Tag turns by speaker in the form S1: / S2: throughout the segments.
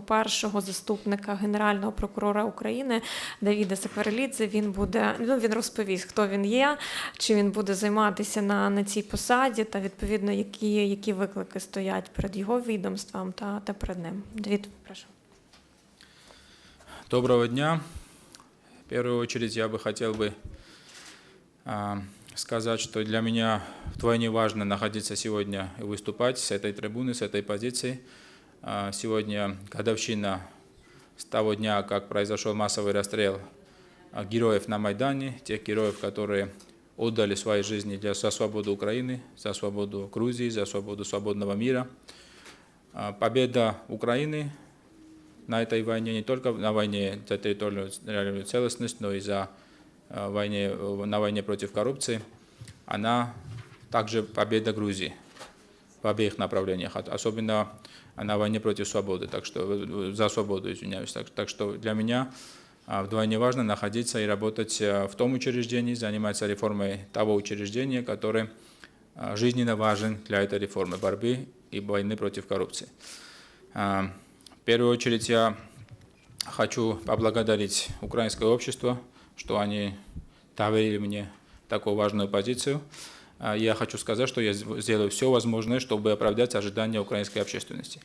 S1: першого заступника генерального прокурора України Давіда Сакварелідзе. Він буде ну він розповість, хто він є, чи він буде займатися на, на цій посаді, та відповідно які, які виклики стоять перед його відомством та, та перед ним. Давід, прошу.
S2: Доброго дня. В первую очередь я бы хотел бы а, сказать, что для меня вдвойне важно находиться сегодня и выступать с этой трибуны, с этой позиции. А, Сегодня годовщина с того дня, как произошел массовый расстрел а, героев на Майдане, тех героев, которые отдали свои жизни для, за свободу Украины, за свободу Грузии, за свободу свободного мира. А, Победа Украины на этой войне, не только на войне за территориальную целостность, но и за войне, на войне против коррупции, она также победа Грузии в обеих направлениях, от- особенно на войне против свободы, так что э, за свободу, извиняюсь. Так, так что для меня а, вдвойне важно находиться и работать э, в том учреждении, заниматься реформой того учреждения, которое а, жизненно важен для этой реформы борьбы и войны против коррупции. А, В первую очередь я хочу поблагодарить украинское общество, что они доверили мне такую важную позицию. А, Я хочу сказать, что я сделаю все возможное, чтобы оправдать ожидания украинской общественности.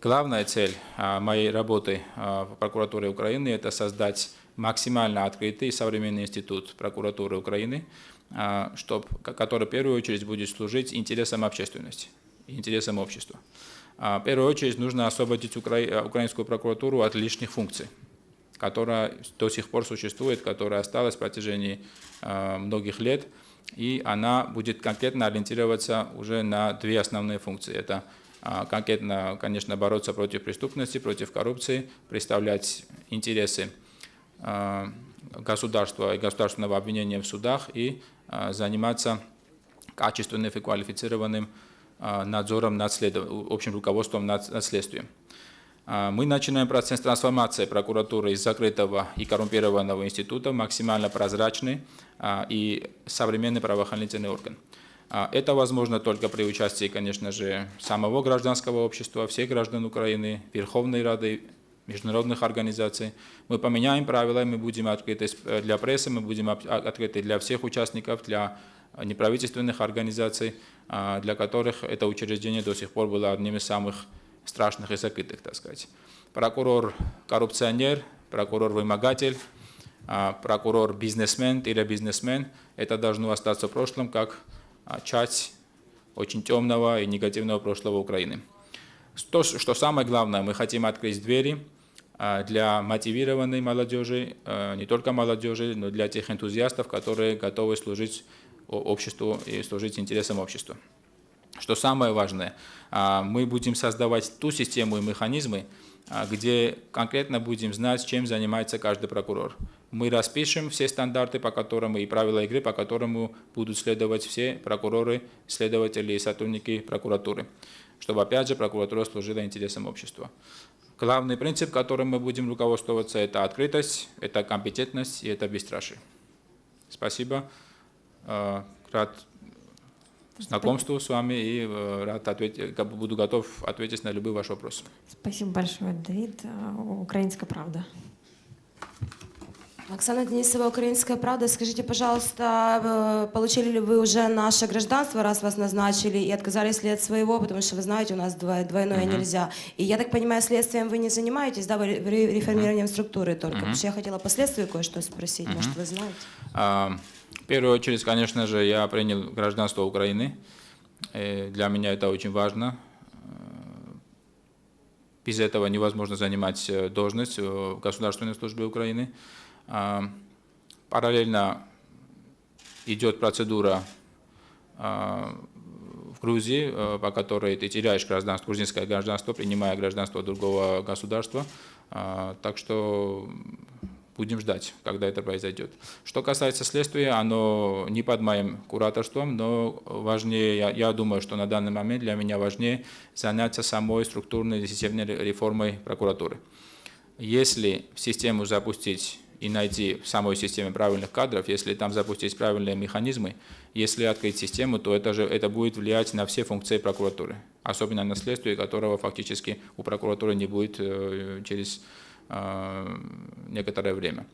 S2: Главная цель а, моей работы а, в прокуратуре Украины – это создать максимально открытый и современный институт прокуратуры Украины, чтоб, ко- который в первую очередь будет служить интересам общественности, интересам общества. В первую очередь нужно освободить укра- украинскую прокуратуру от лишних функций, которая до сих пор существует, которая осталась в протяжении многих лет, и она будет конкретно ориентироваться уже на две основные функции. Это а, конкретно, конечно, бороться против преступности, против коррупции, представлять интересы а, государства и государственного обвинения в судах и а, заниматься качественным и квалифицированным надзором над следов- общим руководством над следствием. А, Мы начинаем процесс трансформации прокуратуры из закрытого и коррумпированного института в максимально прозрачный а, и современный правоохранительный орган. А, Это возможно только при участии, конечно же, самого гражданского общества, всех граждан Украины, Верховной Рады, международных организаций. Мы поменяем правила, мы будем открыты для прессы, мы будем открыты для всех участников, для неправительственных организаций, для которых это учреждение до сих пор было одним из самых страшных закрытых, так сказать. Прокурор коррупционер, прокурор вымогатель, а, прокурор бизнесмен или бизнесмен, это должно остаться в прошлом как а, часть очень темного и негативного прошлого Украины. То, что самое главное, мы хотим открыть двери а, для мотивированной молодежи, не только молодежи, но для тех энтузиастов, которые готовы служить обществу и служить интересам общества. Что самое важное, а, мы будем создавать ту систему и механизмы, а, где конкретно будем знать, чем занимается каждый прокурор. Мы распишем все стандарты, по которым и правила игры, по которым будут следовать все прокуроры, следователи и сотрудники прокуратуры, чтобы, опять же, прокуратура служила интересам общества. Главный принцип, которым мы будем руководствоваться, это открытость, это компетентность и это бесстрашие. Спасибо. Э, Рад знакомству с вами и э, рад ответить, как бы буду готов ответить на любые ваши вопросы.
S1: Спасибо большое, Давид. А, Українська правда.
S3: Оксана Денисова, Украинская правда. Скажите, пожалуйста, э, получили ли вы уже наше гражданство, раз вас назначили, и отказались ли от своего, потому что вы знаете, у нас двой- двойное нельзя. И я так понимаю, следствием вы не занимаетесь, да, вы реформированием структуры только. Потому что я хотела по следствию кое-что спросить, может, вы знаете.
S2: А, В первую очередь, конечно же, я принял гражданство Украины. Э, Для меня это очень важно. Э, Без этого невозможно занимать э, должность в государственной службе Украины. А, Параллельно идет процедура а, в Грузии, по которой ты теряешь гражданство, грузинское гражданство, принимая гражданство другого государства. А, Так что будем ждать, когда это произойдет. Что касается следствия, оно не под моим кураторством, но важнее, я, я думаю, что на данный момент для меня важнее заняться самой структурной и системной реформой прокуратуры. Если в систему запустить и найти в самой системе правильных кадров, если там запустить правильные механизмы, если открыть систему, то это же это будет влиять на все функции прокуратуры, особенно на следствие, которого фактически у прокуратуры не будет э, через некоторое время.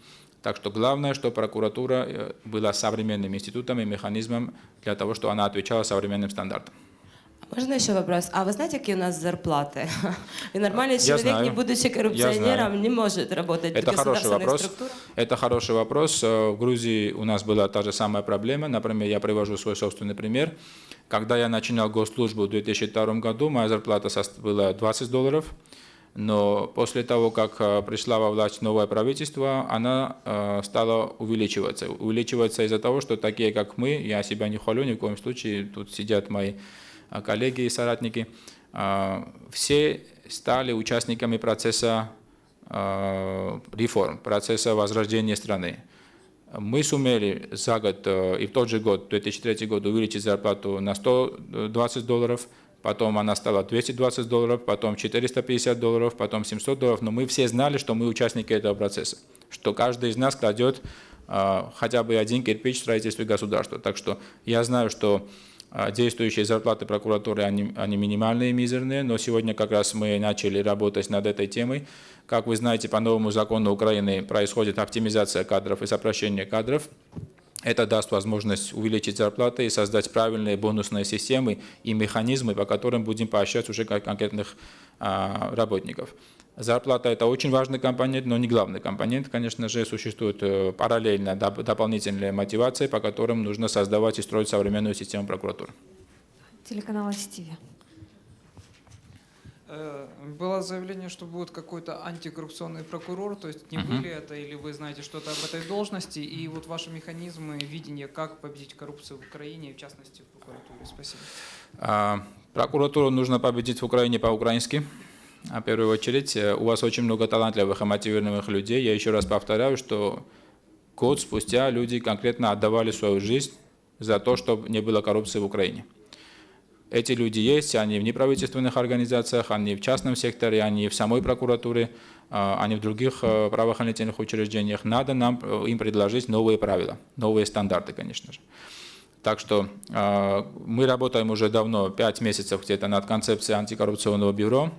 S2: Так что главное, что прокуратура э, была современным институтом и механизмом для того, чтобы она отвечала современным стандартам.
S3: Можно еще вопрос? А вы знаете, какие у нас зарплаты? И нормальный
S2: Я
S3: человек,
S2: знаю.
S3: не будучи коррупционером, не может работать в
S2: Это хороший
S3: государственных
S2: вопрос.
S3: структурах?
S2: Это хороший вопрос. Э, В Грузии у нас была та же самая проблема. Например, я привожу свой собственный пример. Когда я начинал госслужбу в 2002 году, моя зарплата была 20 долларов. Но после того, как э, пришла во власть новое правительство, она э, стала увеличиваться. Увеличиваться из-за того, что такие, как мы, я себя не хвалю ни в коем случае, тут сидят мои э, коллеги и соратники, все стали участниками процесса реформ, процесса возрождения страны. Мы сумели за год и в тот же год, 2003 год, увеличить зарплату на 120 долларов, потом она стала 220 долларов, потом 450 долларов, потом 700 долларов, но мы все знали, что мы участники этого процесса, что каждый из нас кладет э, хотя бы один кирпич в строительстве государства. Так что я знаю, что а, Действующие зарплаты прокуратуры, они, они минимальные, мизерные, но сегодня как раз мы начали работать над этой темой. Как вы знаете, по новому закону Украины происходит оптимизация кадров и сокращение кадров. Это даст возможность увеличить зарплаты и создать правильные бонусные системы и механизмы, по которым будем поощрять уже кон- конкретных а, работников. Зарплата – это очень важный компонент, но не главный компонент. Конечно же, существует э, параллельно доп- дополнительные мотивации, по которым нужно создавать и строить современную систему прокуратуры.
S1: Телеканал СТВ.
S4: Э, Было заявление, что будет какой-то антикоррупционный прокурор, то есть не
S2: Мгм.
S4: вы ли это или вы знаете что-то об этой должности, и вот ваши механизмы видения, как победить коррупцию в Украине, и в частности в прокуратуре. Спасибо.
S2: А, Прокуратуру нужно победить в Украине по-украински. В первую очередь, Э, у вас очень много талантливых и мотивированных людей. Я еще раз повторяю, что год спустя люди конкретно отдавали свою жизнь за то, чтобы не было коррупции в Украине. Эти люди есть, они в неправительственных организациях, они в частном секторе, они в самой прокуратуре, а, они в других э, правоохранительных учреждениях. Надо нам э, им предложить новые правила, новые стандарты, конечно же. Так что э, мы работаем уже давно, пять месяцев где-то над концепцией антикоррупционного бюро.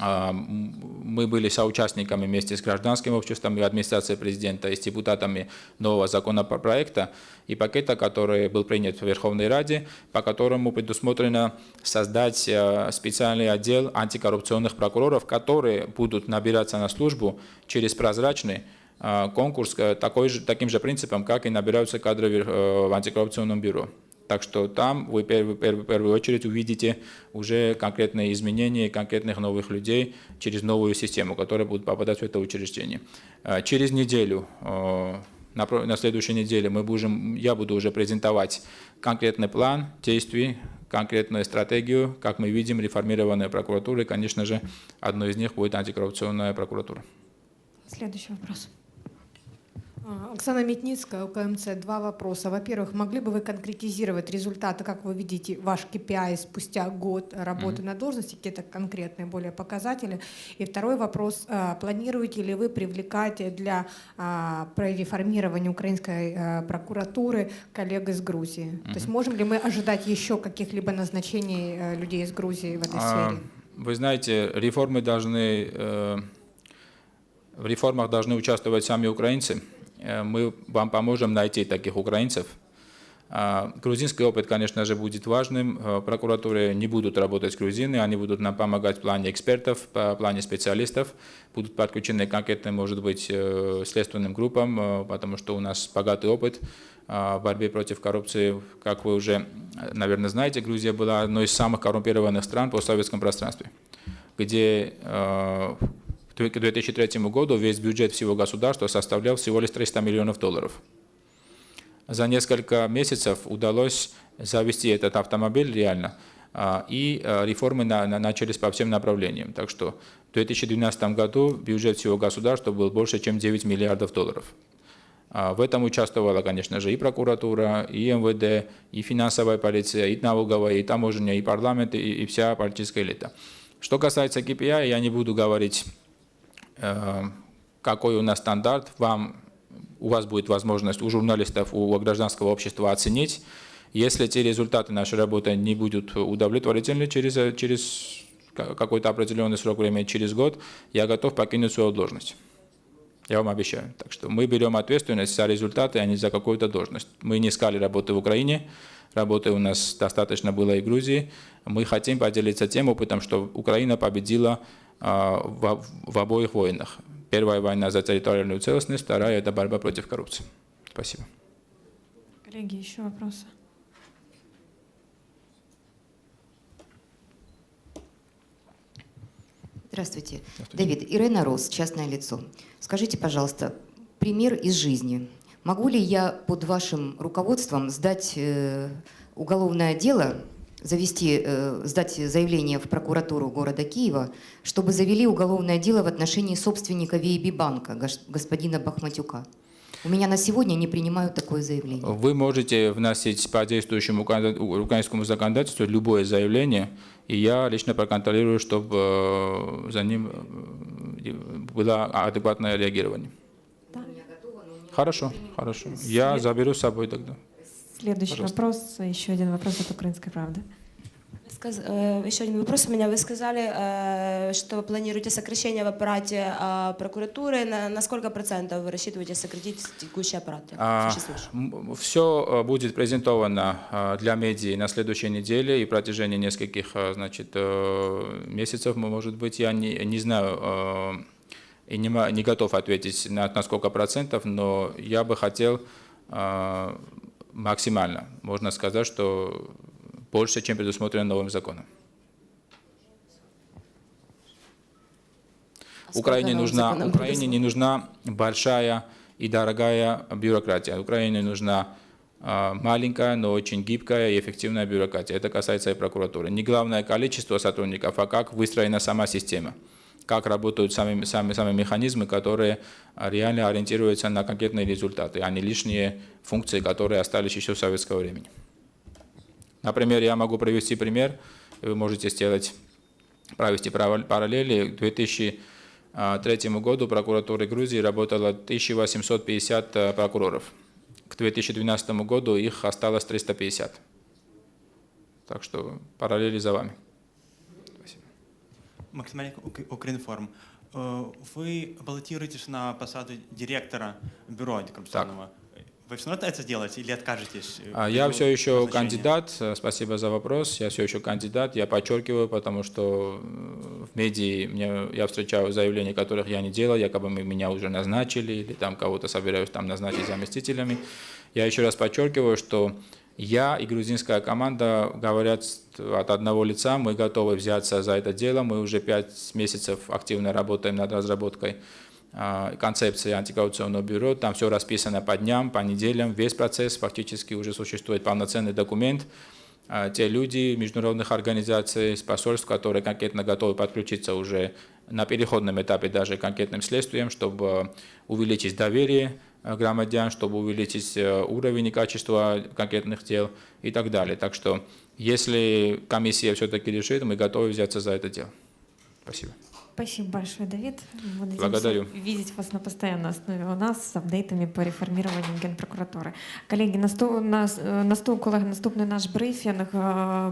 S2: А, Мы были соучастниками вместе с гражданским обществом и администрацией президента и с депутатами нового законопроекта и пакета, который был принят в Верховной Раде, по которому предусмотрено создать э, специальный отдел антикоррупционных прокуроров, которые будут набираться на службу через прозрачный э, конкурс э, такой же, таким же принципом, как и набираются кадры в антикоррупционном бюро. Так что там вы в первую, очередь увидите уже конкретные изменения конкретных новых людей через новую систему, которая будет попадать в это учреждение. Э, Через неделю, э, на, на следующей неделе мы будем, я буду уже презентовать конкретный план действий, конкретную стратегию, как мы видим, реформированная прокуратура, и, конечно же, одной из них будет антикоррупционная прокуратура.
S1: Следующий вопрос.
S5: А, Оксана Метницкая, УКМЦ. Два вопроса. Во-первых, могли бы вы конкретизировать результаты, как вы видите ваш KPI спустя год работы на должности, какие-то конкретные более показатели? И второй вопрос. а, Планируете ли вы привлекать для а, реформирования украинской а, прокуратуры коллег из Грузии? То есть можем ли мы ожидать еще каких-либо назначений э, людей из Грузии в этой
S2: А,
S5: сфере?
S2: Вы знаете, реформы должны, э, в реформах должны участвовать сами украинцы. Э, Мы вам поможем найти таких украинцев. А, Грузинский опыт, конечно же, будет важным. Э, Прокуратуры не будут работать грузины, они будут нам помогать в плане экспертов, в плане специалистов, будут подключены конкретно, может быть, э, следственным группам, потому что у нас богатый опыт в борьбе против коррупции. Как вы уже, наверное, знаете, Грузия была одной из самых коррумпированных стран в постсоветском пространстве, где к 2003 году весь бюджет всего государства составлял всего лишь 300 миллионов долларов. За несколько месяцев удалось завести этот автомобиль реально, а, и а, реформы на- на- начались по всем направлениям. Так что в 2012 году бюджет всего государства был больше, чем 9 миллиардов долларов. А, В этом участвовала, конечно же, и прокуратура, и МВД, и финансовая полиция, и налоговая, и таможня, и парламент, и, и вся политическая элита. Что касается KPI, я не буду говорить, какой у нас стандарт, вам, у вас будет возможность у журналистов, у гражданского общества оценить. Если те результаты нашей работы не будут удовлетворительны через, через ка- какой-то определенный срок времени, через год, я готов покинуть свою должность. Я вам обещаю. Так что мы берем ответственность за результаты, а не за какую-то должность. Мы не искали работы в Украине, работы у нас достаточно было и в Грузии. Мы хотим поделиться тем опытом, что Украина победила в, в обоих войнах. Первая война за территориальную целостность, вторая – это борьба против коррупции. Спасибо.
S1: Коллеги, еще вопросы?
S6: Здравствуйте. Давид, Ирена Рос, частное лицо. Скажите, пожалуйста, пример из жизни. Могу ли я под вашим руководством сдать э, уголовное дело, завести, э, сдать заявление в прокуратуру города Киева, чтобы завели уголовное дело в отношении собственника VIB банка, гос- господина Бахматюка? У меня на сегодня не принимают такое заявление.
S2: Вы можете вносить по действующему украинскому законодательству любое заявление, и я лично проконтролирую, чтобы э, за ним э, было адекватное реагирование. Хорошо, хорошо. Я заберу с собой тогда.
S1: Следующий
S2: Пожалуйста.
S1: вопрос, еще один вопрос от «Украинской правды».
S3: Э, Еще один вопрос у меня. Вы сказали, э, что планируете сокращение в аппарате а, прокуратуры. На, сколько процентов вы рассчитываете сократить текущий аппарат?
S2: А? Все будет презентовано для медиа на следующей неделе и в протяжении нескольких значит, э, месяцев, может быть, я не, не знаю э, и не, не готов ответить на, на сколько процентов, но я бы хотел максимально, можно сказать, что больше, чем предусмотрено новым законом.
S3: А
S2: Украине нужна, Украине не нужна большая и дорогая бюрократия. Украине нужна а, маленькая, но очень гибкая и эффективная бюрократия. Это касается и прокуратуры. Не главное количество сотрудников, а как выстроена сама система. Как работают сами, сами, сами механизмы, которые реально ориентируются на конкретные результаты, а не лишние функции, которые остались еще с советского времени. Например, я могу привести пример, вы можете сделать, провести параллели. К 2003 году в прокуратуре Грузии работало 1850 э, прокуроров. К 2012 году их осталось 350. Так что параллели за вами.
S7: Максим Олег, Ук- Укринформ. Э, Вы баллотируетесь на посаду директора бюро антикоррупционного. Вы все равно это сделаете или откажетесь? э,
S2: А Я все еще
S7: назначения?
S2: кандидат, Э, спасибо за вопрос, я все еще кандидат, я подчеркиваю, потому что в медии мне, я встречаю заявления, которых я не делал, якобы меня уже назначили или там кого-то собираюсь там назначить заместителями. Я еще раз подчеркиваю, что я и грузинская команда говорят от одного лица, мы готовы взяться за это дело, мы уже пять месяцев активно работаем над разработкой а, концепции антикоррупционного бюро. Там все расписано по дням, по неделям. Весь процесс фактически уже существует полноценный документ. А, Те люди международных организаций, с посольств, которые конкретно готовы подключиться уже на переходном этапе даже конкретным следствиям, чтобы увеличить доверие э, громадян, чтобы увеличить э, уровень и качество конкретных дел и так далее. Так что, если комиссия все-таки решит, мы готовы взяться за это дело. Спасибо.
S1: Спасибо большое, Давид. Мы
S2: Благодарю.
S1: видеть вас на постоянной основе у нас с апдейтами по реформированию Генпрокуратури. Колеги, наступ, нас, е, наступ, колеги, наступний наш брифінг. е,